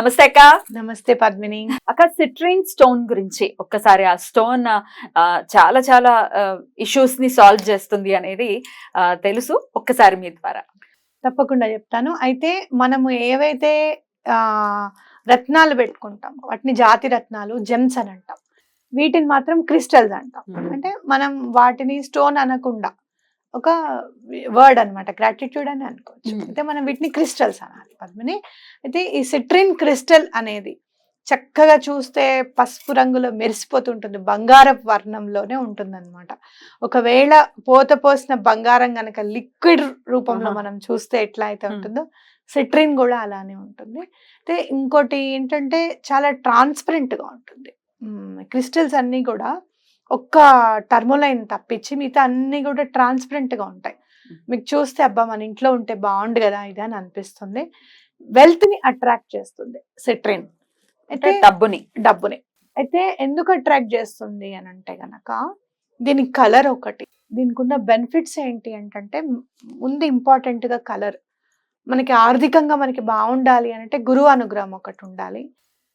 నమస్తే అక్క. నమస్తే పద్మిని. అక్క సిట్రిన్ స్టోన్ గురించి ఒక్కసారి ఆ స్టోన్ చాలా చాలా ఇష్యూస్ని సాల్వ్ చేస్తుంది అనేది ఆ, తెలుసు. ఒక్కసారి మీ ద్వారా. తప్పకుండా చెప్తాను. అయితే మనము ఏవైతే ఆ రత్నాలు పెట్టుకుంటాం వాటిని జాతి రత్నాలు జెమ్స్ అని అంటాం. వీటిని మాత్రం క్రిస్టల్స్ అంటాం. అంటే మనం వాటిని స్టోన్ అనకుండా ఒక వర్డ్ అన్నమాట గ్రాటిట్యూడ్ అని అనుకోవచ్చు. అయితే మనం వీటిని క్రిస్టల్స్ అనాలి పద్మిని అయితే ఈ సిట్రిన్ క్రిస్టల్ అనేది చక్కగా చూస్తే పసుపు రంగులో మెరిసిపోతుంటుంది బంగారపు వర్ణంలోనే ఉంటుంది అనమాట ఒకవేళ పోత పోసిన బంగారం గనక లిక్విడ్ రూపంలో. మనం చూస్తే ఎట్లా అయితే. ఉంటుందో సిట్రిన్ కూడా అలానే ఉంటుంది అయితే ఇంకోటి ఏంటంటే చాలా ట్రాన్స్పరెంట్గా ఉంటుంది క్రిస్టల్స్ అన్ని కూడా ఒక్క టర్మోలైన్ తప్పించి మిగతా అన్ని కూడా ట్రాన్స్పరెంట్గా ఉంటాయి. మీకు చూస్తే అబ్బా మన ఇంట్లో ఉంటే బాగుండు కదా ఇది అని అనిపిస్తుంది. వెల్త్ని అట్రాక్ట్ చేస్తుంది సిట్రిన్. అయితే డబ్బుని. డబ్బుని. అయితే ఎందుకు అట్రాక్ట్ చేస్తుంది అని అంటే గనక దీని కలర్ ఒకటి. దీనికి ఉన్న బెనిఫిట్స్ ఏంటి అంటే ముందు important గా కలర్ మనకి ఆర్థికంగా మనకి బాగుండాలి అని అంటే గురువు అనుగ్రహం ఒకటి ఉండాలి.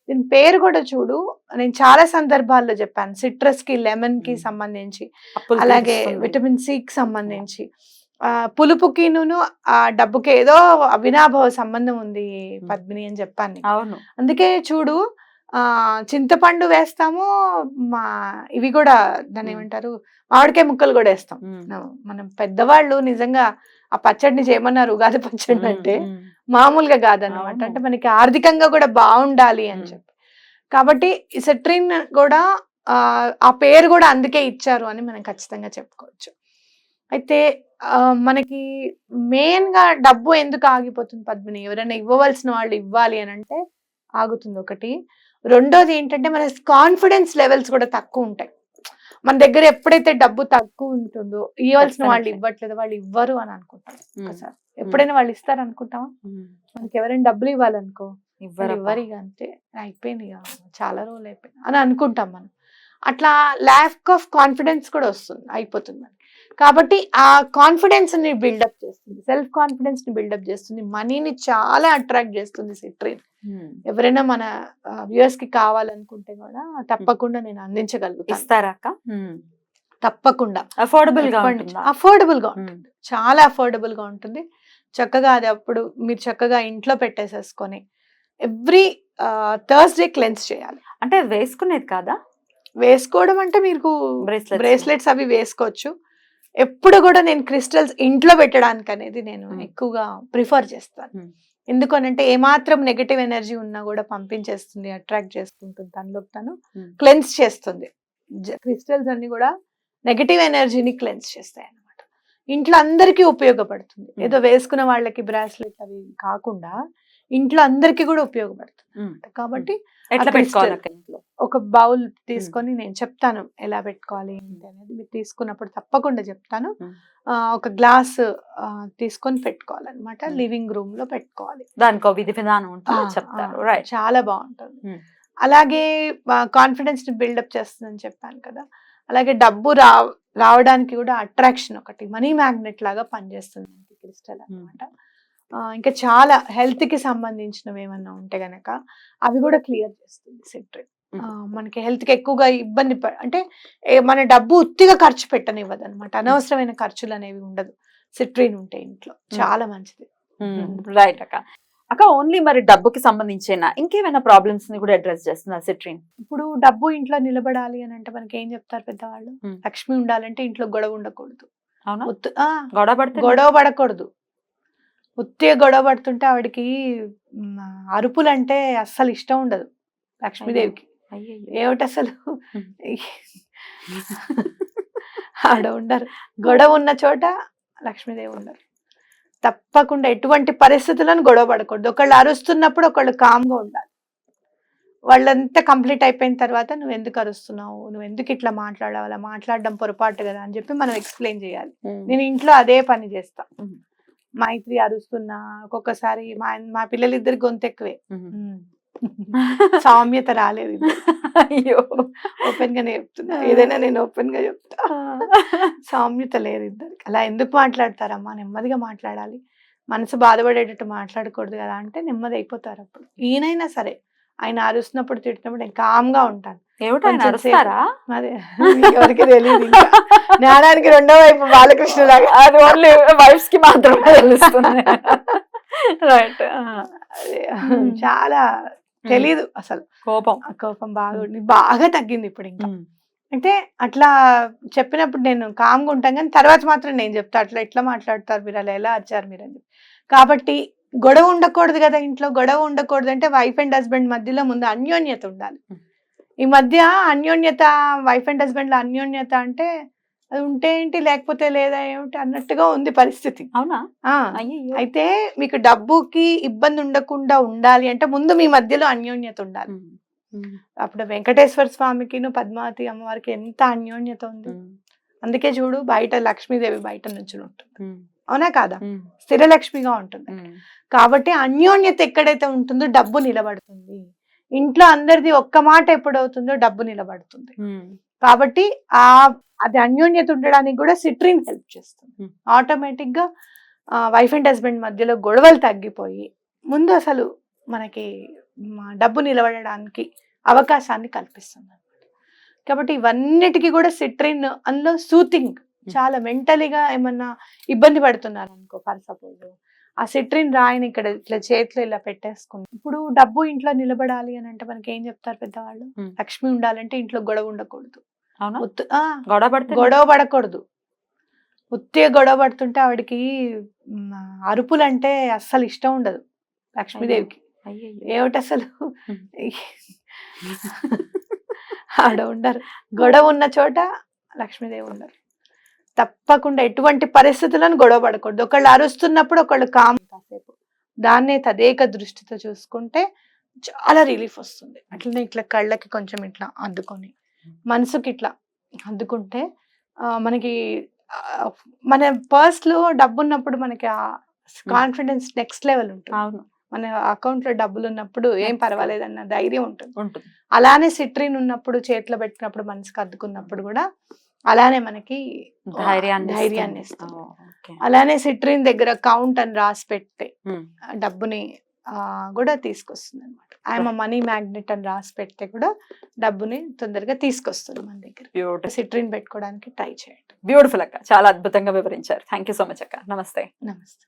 దీని పేరు కూడా చూడు నేను చాలా సందర్భాల్లో చెప్పాను సిట్రస్కి లెమన్కి. సంబంధించి అలాగే. విటమిన్ సి కి సంబంధించి పులుపుకిను ఆ డబ్బుకి ఏదో అవినాభావ సంబంధం ఉంది పద్మిని అని చెప్పాను. అవును అందుకే చూడు ఆ చింతపండు వేస్తాము మా ఇవి కూడా దాన్ని. ఏమంటారు మామిడికాయ ముక్కలు కూడా వేస్తాం మనం పెద్దవాళ్ళు నిజంగా ఆ పచ్చడిని చేయమన్నారు ఉగాది పచ్చడి అంటే. మామూలుగా కాదన్నమాట అవును. అంటే మనకి ఆర్థికంగా కూడా బాగుండాలి అని. చెప్పి కాబట్టి సెట్రిన్ కూడా ఆ పేరు కూడా అందుకే ఇచ్చారు అని మనం ఖచ్చితంగా చెప్పుకోవచ్చు అయితే మనకి మెయిన్గా డబ్బు ఎందుకు ఆగిపోతుంది పద్మిని ఎవరైనా ఇవ్వవలసిన వాళ్ళు ఇవ్వాలి అని అంటే ఆగుతుంది ఒకటి రెండోది ఏంటంటే మన కాన్ఫిడెన్స్ లెవెల్స్ కూడా తక్కువ ఉంటాయి మన దగ్గర ఎప్పుడైతే డబ్బు తక్కువ ఉంటుందో ఇవ్వాల్సిన వాళ్ళు. ఇవ్వట్లేదు వాళ్ళు ఇవ్వరు అని అనుకుంటాం ఉమ్. ఒకసారి ఎప్పుడైనా వాళ్ళు ఇస్తారు అనుకుంటామా. మనకి ఎవరైనా డబ్బులు ఇవ్వాలనుకో వాళ్ళు ఇవ్వరబ్బా. ఇవ్వరు ఇక అంతే అయిపోయింది చాలా రోజులు అయిపోయింది అని అనుకుంటాం మనం. అట్లా ల్యాక్ ఆఫ్ కాన్ఫిడెన్స్ కూడా వస్తుంది అయిపోతుంది మనకి. కాబట్టి ఆ కాన్ఫిడెన్స్ని బిల్డప్ చేస్తుంది సెల్ఫ్ కాన్ఫిడెన్స్ని బిల్డప్ చేస్తుంది మనీని చాలా అట్రాక్ట్ చేస్తుంది సిట్రిన్. ఎవరైనా మన కి కావాలనుకుంటే కూడా తప్పకుండా నేను అందించగలుగుతాను. తప్పకుండా. అఫోర్డబుల్గా ఉంటుందా? అఫోర్డబుల్గా. ఉంటుంది. చాలా అఫోర్డబుల్గా ఉంటుంది. చక్కగా అది అప్పుడు మీరు చక్కగా ఇంట్లో పెట్టేసేసుకొని ఎవ్రీ థర్స్డే క్లెన్స్ చేయాలి అంటే వేసుకునేది కాదా వేసుకోవడం అంటే మీకు. బ్రేస్లెట్స్ అవి వేసుకోవచ్చు ఎప్పుడు కూడా నేను క్రిస్టల్స్ ఇంట్లో పెట్టడానికి అనేది నేను. ఎక్కువగా ప్రిఫర్ చేస్తాను. ఎందుకనంటే ఏమాత్రం నెగటివ్ ఎనర్జీ ఉన్నా కూడా పంపించేస్తుంది అట్రాక్ట్ చేసుకుంటుంది తనలో తను. క్లెన్స్ చేస్తుంది క్రిస్టల్స్ అన్ని కూడా నెగటివ్ ఎనర్జీని క్లెన్స్ చేస్తాయి ఇంట్లో అందరికీ ఉపయోగపడుతుంది. ఏదో వేసుకున్న వాళ్ళకి బ్రాస్లెట్ అవి కాకుండా ఇంట్లో అందరికీ కూడా ఉపయోగపడుతుంది. కాబట్టి ఎట్లా. పెట్టుకోవాలి ఒక బౌల్ తీసుకొని నేను చెప్తాను ఎలా పెట్టుకోవాలి ఏంటి అనేది. మీరు తీసుకున్నప్పుడు తప్పకుండా చెప్తాను. ఒక గ్లాస్ తీసుకొని పెట్టుకోవాలన్నమాట. లివింగ్ రూమ్లో పెట్టుకోవాలి. దానికి విధి విధానం చెప్తారు. చాలా బాగుంటుంది. అలాగే కాన్ఫిడెన్స్ని బిల్డప్ చేస్తుందని చెప్పాను కదా. అలాగే డబ్బు రా రావడానికి కూడా అట్రాక్షన్ ఒకటి మనీ మ్యాగ్నెట్ లాగా పనిచేస్తుంది క్రిస్టల్ అన్నమాట. ఆ, ఇంకా చాలా హెల్త్కి సంబంధించినవి ఏమన్నా ఉంటే గనక అవి కూడా క్లియర్ చేస్తుంది సిట్రిన్ Hmm. మనకి హెల్త్కి ఎక్కువగా ఇబ్బంది అంటే మన డబ్బు ఉత్తిగా ఖర్చు పెట్టనివ్వదు అనమాట అనవసరమైన ఖర్చులు అనేవి ఉండదు. సిట్రిన్ ఉంటే ఇంట్లో. చాలా మంచిది. రైట్ అక్క. అక్క ఓన్లీ మరి డబ్బుకి సంబంధించిన? ఇంకేమైనా ప్రాబ్లమ్స్ని కూడా అడ్రస్ చేస్తుంది సిట్రిన్? ఇప్పుడు డబ్బు ఇంట్లో నిలబడాలి అని అంటే మనకి ఏం చెప్తారు పెద్దవాళ్ళు. లక్ష్మి ఉండాలంటే ఇంట్లో గొడవ ఉండకూడదు. ఉత్త- గొడవ గొడవ పడకూడదు. ఉత్తిగా గొడవ పడుతుంటే ఆవిడకి అరుపులు అంటే అస్సలు ఇష్టం ఉండదు లక్ష్మీదేవికి. ఏమిటి అసలు. ఆడ ఉండరు. గొడవ ఉన్న చోట లక్ష్మీదేవి ఉండరు. తప్పకుండా ఎటువంటి పరిస్థితులను గొడవ పడకూడదు. ఒకళ్ళు అరుస్తున్నప్పుడు ఒకళ్ళు కామ్గా ఉండాలి. వాళ్ళంతా కంప్లీట్ అయిపోయిన తర్వాత నువ్వు ఎందుకు అరుస్తున్నావు? నువ్వు ఎందుకు ఇట్లా మాట్లాడావు? అలా మాట్లాడడం పొరపాటు కదా అని చెప్పి మనం ఎక్స్ప్లెయిన్ చేయాలి. నేను ఇంట్లో అదే పని చేస్తా. మైత్రి అరుస్తున్నా ఒక్కొక్కసారి మా మా పిల్లలిద్దరి గొంతు ఎక్కువే. సామ్యత రాలేదు అయ్యో. ఓపెన్ గానే చెప్తున్నా. ఏదైనా నేను ఓపెన్గా చెప్తా సామ్యత లేదు ఇద్దరికి అలా ఎందుకు మాట్లాడతారమ్మా? నెమ్మదిగా మాట్లాడాలి. మనసు బాధపడేటట్టు మాట్లాడకూడదు కదా అంటే నెమ్మది అయిపోతారు అప్పుడు. ఈయనైనా సరే ఆయన అరుస్తున్నప్పుడు తిట్టినప్పుడు నేను కామ్గా ఉంటాను ఎవరికి తెలియదు జ్ఞానానికి రెండో వైపు బాలకృష్ణ లాగా అది ఓన్లీ వైఫ్స్కి మాత్రమే తెలుస్తుంది. రైట్. చాలా తెలీదు అసలు. కోపం. ఆ కోపం బాగా ఉంది. బాగా తగ్గింది ఇప్పుడు ఇంకా. అంటే అట్లా చెప్పినప్పుడు నేను కామ్గా ఉంటాను కానీ తర్వాత మాత్రం నేను చెప్తా అట్లా ఎట్లా మాట్లాడతారు మీరు అలా ఎలా వచ్చారు మీరు అని కాబట్టి గొడవ ఉండకూడదు కదా ఇంట్లో గొడవ ఉండకూడదు అంటే వైఫ్ అండ్ హస్బెండ్ మధ్యలో ముందు అన్యోన్యత ఉండాలి. ఈ మధ్య అన్యోన్యత వైఫ్ అండ్ హస్బెండ్లో అన్యోన్యత అంటే అది ఉంటే ఏంటి లేకపోతే లేదా ఏమిటి అన్నట్టుగా ఉంది పరిస్థితి. అవునా? అయితే మీకు డబ్బుకి ఇబ్బంది ఉండకుండా ఉండాలి అంటే ముందు మీ మధ్యలో అన్యోన్యత ఉండాలి. అప్పుడు వెంకటేశ్వర స్వామికిను పద్మావతి అమ్మవారికి ఎంత అన్యోన్యత ఉంది. అందుకే చూడు బయట లక్ష్మీదేవి బయట నుంచి ఉంటుంది అవునా కాదా? స్థిర లక్ష్మిగా ఉంటుంది కాబట్టి అన్యోన్యత ఎక్కడైతే ఉంటుందో డబ్బు నిలబడుతుంది. ఇంట్లో అందరిది ఒక్క మాట ఎప్పుడవుతుందో డబ్బు నిలబడుతుంది. కాబట్టి ఆ అది అన్యోన్యత ఉండడానికి కూడా సిట్రిన్ హెల్ప్ చేస్తుంది. ఆటోమేటిక్గా వైఫ్ అండ్ హస్బెండ్ మధ్యలో గొడవలు తగ్గిపోయి ముందు అసలు మనకి డబ్బు నిలబడడానికి అవకాశాన్ని కల్పిస్తుంది కాబట్టి ఇవన్నిటికీ కూడా సిట్రిన్ అందులో సూతింగ్ చాలా మెంటలీగా ఏమన్నా ఇబ్బంది పడుతున్నారు అనుకో ఫర్ సపోజ్ ఆ సిట్రిన్ రాయిని ఇక్కడ ఇట్లా చేతిలో ఇలా పెట్టేసుకుని ఇప్పుడు డబ్బు ఇంట్లో నిలబడాలి అని అంటే మనకి ఏం చెప్తారు పెద్దవాళ్ళు. లక్ష్మి ఉండాలంటే ఇంట్లో గొడవ ఉండకూడదు. గొడవ గొడవ పడకూడదు. ఉత్తిగా గొడవ పడుతుంటే ఆవిడకి అరుపులంటే అస్సలు ఇష్టం ఉండదు లక్ష్మీదేవికి. ఏమిటి అసలు? ఆవిడ ఉండరు. గొడవ ఉన్న చోట లక్ష్మీదేవి ఉండరు. తప్పకుండా ఎటువంటి పరిస్థితులను గొడవ పడకూడదు. ఒకళ్ళు అరుస్తున్నప్పుడు ఒకళ్ళు కామ్ కాసేపు. దాన్నే తదేక దృష్టితో చూసుకుంటే చాలా రిలీఫ్ వస్తుంది. అట్లనే ఇట్లా కళ్ళకి కొంచెం ఇట్లా అద్దుకొని మనసుకి ఇట్లా అద్దుకుంటే మనకి మన పర్స్లో డబ్బు ఉన్నప్పుడు మనకి ఆ కాన్ఫిడెన్స్ నెక్స్ట్ లెవెల్ ఉంటుంది. అవును. మన అకౌంట్లో డబ్బులు ఉన్నప్పుడు ఏం Next. పర్వాలేదన్న ధైర్యం ఉంటుంది. ఉంటుంది. అలానే సిట్రిన్ ఉన్నప్పుడు చేతిలో పెట్టినప్పుడు మనసుకు అద్దుకున్నప్పుడు కూడా అలానే మనకి ధైర్యాన్ని ధైర్యాన్ని ఓకే. అలానే సిట్రిన్ దగ్గర కౌంట్ అని రాసి. ఆ డబ్బుని కూడా తీసుకొస్తుంది అనమాట ఆయన మనీ మ్యాగ్నెట్ అని రాసి పెడితే కూడా డబ్బుని తొందరగా తీసుకొస్తుంది మన దగ్గర. బ్యూటిఫుల్ సిట్రిన్ పెట్టుకోవడానికి ట్రై చేయండి. బ్యూటిఫుల్ అక్క. చాలా అద్భుతంగా వివరించారు. థ్యాంక్ యూ సో మచ్ అక్క. నమస్తే. నమస్తే.